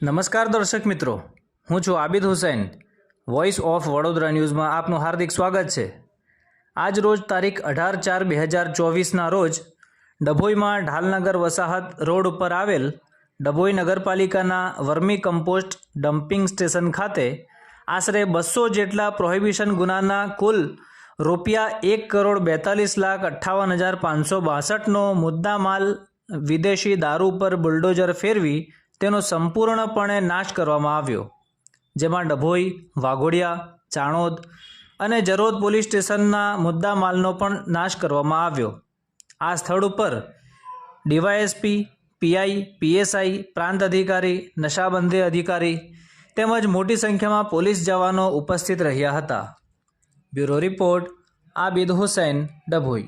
નમસ્કાર દર્શક મિત્રો, હું છું આબિદ હુસૈન. વોઇસ ઓફ વડોદરા ન્યૂઝમાં આપનું હાર્દિક સ્વાગત છે. આજ રોજ તારીખ અઢાર ચાર બે હજાર ચોવીસના રોજ ડભોઈમાં ઢાલનગર વસાહત રોડ ઉપર આવેલ ડભોઈ નગરપાલિકાના વર્મી કમ્પોસ્ટ ડમ્પિંગ સ્ટેશન ખાતે આશરે બસો જેટલા પ્રોહિબિશન ગુનાના કુલ રૂપિયા એક કરોડ બેતાલીસ લાખ અઠ્ઠાવન હજાર પાંચસો બાસઠનો મુદ્દામાલ વિદેશી દારૂ પર બુલડોઝર ફેરવી તેનો સંપૂર્ણપણે નાશ કરવામાં આવ્યો. જેમાં ડભોઈ, વાઘોડિયા, ચાણોદ અને જરોદ પોલીસ સ્ટેશનના મુદ્દામાલનો પણ નાશ કરવામાં આવ્યો. આ સ્થળ ઉપર ડીવાયએસપી, પીઆઈ, પીએસઆઈ, પ્રાંત અધિકારી, નશાબંધી અધિકારી તેમજ મોટી સંખ્યામાં પોલીસ જવાનો ઉપસ્થિત રહ્યા હતા. Bureau report, Abid Hussain, Dabhoi.